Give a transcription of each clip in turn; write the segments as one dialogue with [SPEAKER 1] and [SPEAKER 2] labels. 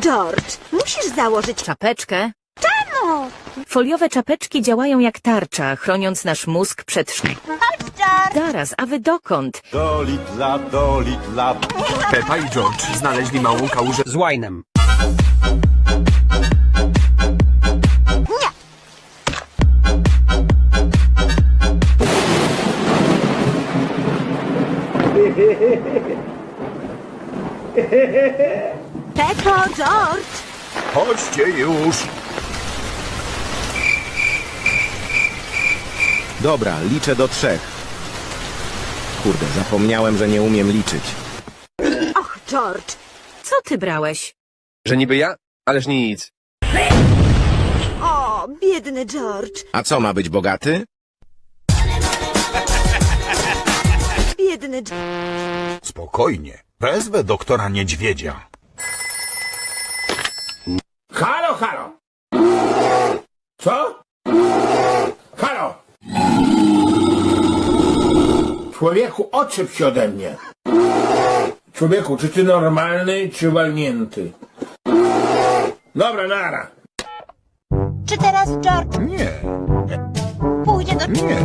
[SPEAKER 1] George, musisz założyć...
[SPEAKER 2] Czapeczkę?
[SPEAKER 1] Czemu?
[SPEAKER 2] Foliowe czapeczki działają jak tarcza, chroniąc nasz mózg przed sz...
[SPEAKER 1] Chodź, George!
[SPEAKER 2] Zaraz, a wy dokąd?
[SPEAKER 3] Do Lidla, do Lidla.
[SPEAKER 4] Pepa i George znaleźli małą kałużę
[SPEAKER 5] z łajnem.
[SPEAKER 1] Peppo, George!
[SPEAKER 3] Chodźcie już.
[SPEAKER 6] Dobra, liczę do trzech. Kurde, zapomniałem, że nie umiem liczyć.
[SPEAKER 1] Och, George!
[SPEAKER 2] Co ty brałeś?
[SPEAKER 4] Że niby ja? Ależ nic.
[SPEAKER 1] O, biedny George!
[SPEAKER 6] A co, ma być bogaty?
[SPEAKER 1] Biedny George!
[SPEAKER 3] Spokojnie. Wezwę doktora niedźwiedzia.
[SPEAKER 7] Halo, halo! Co? Halo! Człowieku, odczep się ode mnie. Człowieku, czy ty normalny, czy walnięty? Dobra, nara.
[SPEAKER 1] Czy teraz George
[SPEAKER 3] Nie,
[SPEAKER 1] pójdzie do...
[SPEAKER 3] nie.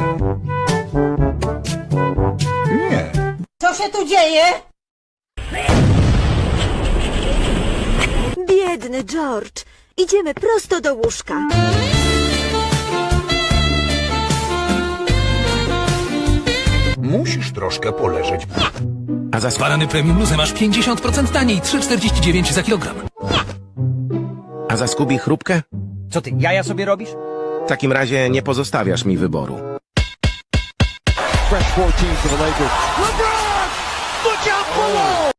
[SPEAKER 3] Nie.
[SPEAKER 1] Co się tu dzieje? Biedny George! Idziemy prosto do łóżka.
[SPEAKER 3] Troszkę poleżeć.
[SPEAKER 6] A za swa...
[SPEAKER 8] Banany Premium Luze masz 50% taniej, 3,49 za kilogram.
[SPEAKER 6] A za Skubi chrupkę?
[SPEAKER 5] Co ty, jaja sobie robisz?
[SPEAKER 6] W takim razie nie pozostawiasz mi wyboru.
[SPEAKER 9] Fresh 14 for the Lakers. LeBron! Look out below!